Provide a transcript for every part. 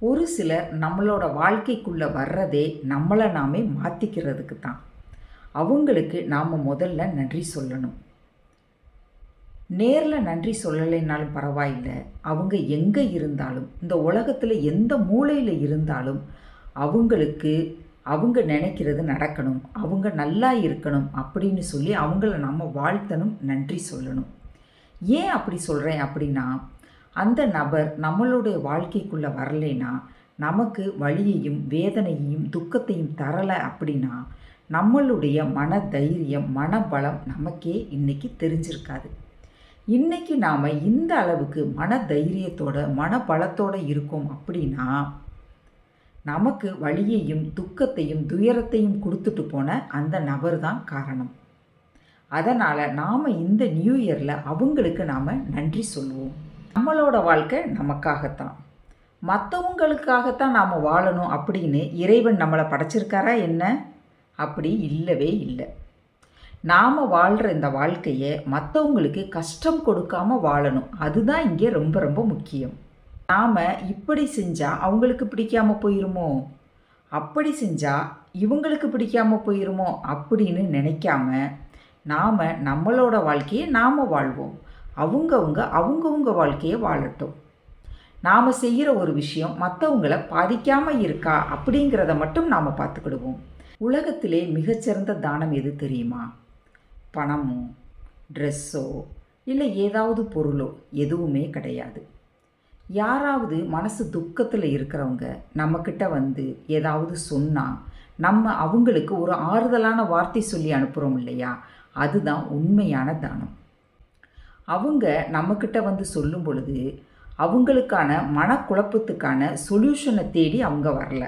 ஒரு சிலர் நம்மளோட வாழ்க்கைக்குள்ளே வர்றதே நம்மளை நாமே மாற்றிக்கிறதுக்கு தான் அவங்களுக்கு நாம் முதல்ல நன்றி சொல்லணும். நேரில் நன்றி சொல்லலைனாலும் பரவாயில்லை. அவங்க எங்கே இருந்தாலும் இந்த உலகத்தில் எந்த மூலையில் இருந்தாலும் அவங்களுக்கு அவங்க நினைக்கிறது நடக்கணும். அவங்க நல்லா இருக்கணும் அப்படின்னு சொல்லி அவங்கள நம்ம வாழ்த்தணும் நன்றி சொல்லணும். ஏன் அப்படி சொல்கிறேன் அப்படின்னா அந்த நபர் நம்மளுடைய வாழ்க்கைக்குள்ளே வரலைன்னா நமக்கு வழியையும் வேதனையையும் துக்கத்தையும் தரலை அப்படின்னா நம்மளுடைய மன தைரியம் மனபலம் நமக்கே இன்றைக்கி தெரிஞ்சிருக்காது. இன்றைக்கி நாம் இந்த அளவுக்கு மன தைரியத்தோட மனபலத்தோடு இருக்கோம் அப்படின்னா நமக்கு வழியையும் துக்கத்தையும் துயரத்தையும் கொடுத்துட்டு போன அந்த நபர் தான் காரணம். அதனால் நாம் இந்த நியூ இயரில் அவங்களுக்கு நாம் நன்றி சொல்லுவோம். நம்மளோட வாழ்க்கை நமக்காகத்தான். மற்றவங்களுக்காகத்தான் நாம் வாழணும் அப்படின்னு இறைவன் நம்மளை படைச்சிருக்காரா என்ன? அப்படி இல்லவே இல்லை. நாம் வாழ்கிற இந்த வாழ்க்கையை மற்றவங்களுக்கு கஷ்டம் கொடுக்காம வாழணும். அதுதான் இங்கே ரொம்ப ரொம்ப முக்கியம். நாம் இப்படி செஞ்சால் அவங்களுக்கு பிடிக்காமல் போயிருமோ? அப்படி செஞ்சால் இவங்களுக்கு பிடிக்காம போயிருமோ? அப்படின்னு நினைக்காம நாம் நம்மளோட வாழ்க்கையை நாம் வாழ்வோம். அவங்கவுங்க அவங்கவுங்க வாழ்க்கையை வாழட்டும். நாம் செய்கிற ஒரு விஷயம் மற்றவங்கள பாதிக்காமல் இருக்கா அப்படிங்கிறத மட்டும் நாம் பார்த்துக்கிடுவோம். உலகத்திலே மிகச்சிறந்த தானம் எது தெரியுமா? பணமோ ட்ரெஸ்ஸோ இல்லை ஏதாவது பொருளோ எதுவுமே கிடையாது. யாராவது மனசு துக்கத்தில் இருக்கிறவங்க நம்மக்கிட்ட வந்து ஏதாவது சொன்னால் நம்ம அவங்களுக்கு ஒரு ஆறுதலான வார்த்தை சொல்லி அனுப்புகிறோம் இல்லையா? அதுதான் உண்மையான தானம். அவங்க நம்மக்கிட்ட வந்து சொல்லும் பொழுது அவங்களுக்கான மனக்குழப்பத்துக்கான சொல்யூஷனை தேடி அவங்க வரல.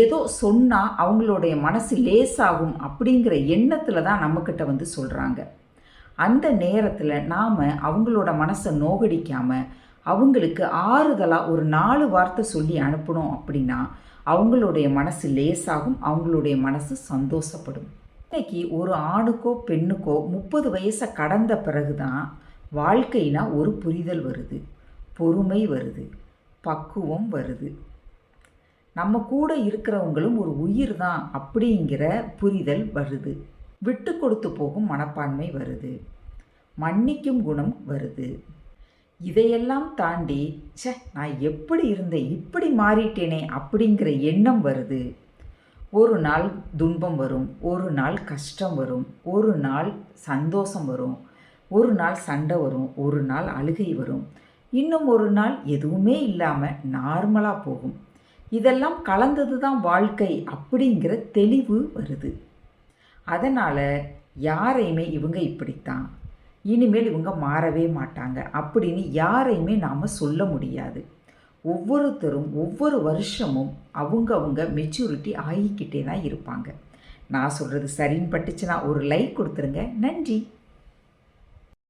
ஏதோ சொன்னால் அவங்களுடைய மனசு லேசாகும் அப்படிங்கிற எண்ணத்தில் தான் நம்மக்கிட்ட வந்து சொல்கிறாங்க அந்த நேரத்தில் நாம் அவங்களோட மனசை நோகடிக்காமல் அவங்களுக்கு ஆறுதலாக ஒரு நாலு வார்த்தை சொல்லி அனுப்பணும் அப்படின்னா அவங்களுடைய மனசு லேசாகும் அவங்களுடைய மனசு சந்தோஷப்படும். இன்னைக்கு ஒரு ஆணுக்கோ பெண்ணுக்கோ முப்பது வயசை கடந்த பிறகு தான் வாழ்க்கைனா ஒரு புரிதல் வருது பொறுமை வருது பக்குவம் வருது. நம்ம கூட இருக்கிறவங்களும் ஒரு உயிர் தான் அப்படிங்கிற புரிதல் வருது. விட்டு கொடுத்து போகும் மனப்பான்மை வருது. மன்னிக்கும் குணம் வருது. இதையெல்லாம் தாண்டி ச்சே நான் எப்படி இருந்தேன்? இப்படி மாறிட்டேனே அப்படிங்கிற எண்ணம் வருது. ஒரு நாள் துன்பம் வரும் ஒரு நாள் கஷ்டம் வரும் ஒரு நாள் சந்தோஷம் வரும் ஒரு நாள் சண்டை வரும் ஒரு நாள் அழுகை வரும். இன்னும் ஒரு நாள் எதுவுமே இல்லாமல் நார்மலாக போகும். இதெல்லாம் கலந்தது தான் வாழ்க்கை அப்படிங்கிற தெளிவு வருது. அதனால் யாரையுமே இவங்க இப்படித்தான். இனிமேல் இவங்க மாறவே மாட்டாங்க அப்படின்னு யாரையுமே நாம் சொல்ல முடியாது. ஒவ்வொருத்தரும் ஒவ்வொரு வருஷமும் அவங்கவுங்க மெச்சூரிட்டி ஆகிக்கிட்டே தான் இருப்பாங்க. நான் சொல்கிறது சரின்னு பட்டுச்சுன்னா ஒரு லைக் கொடுத்துருங்க. நன்றி.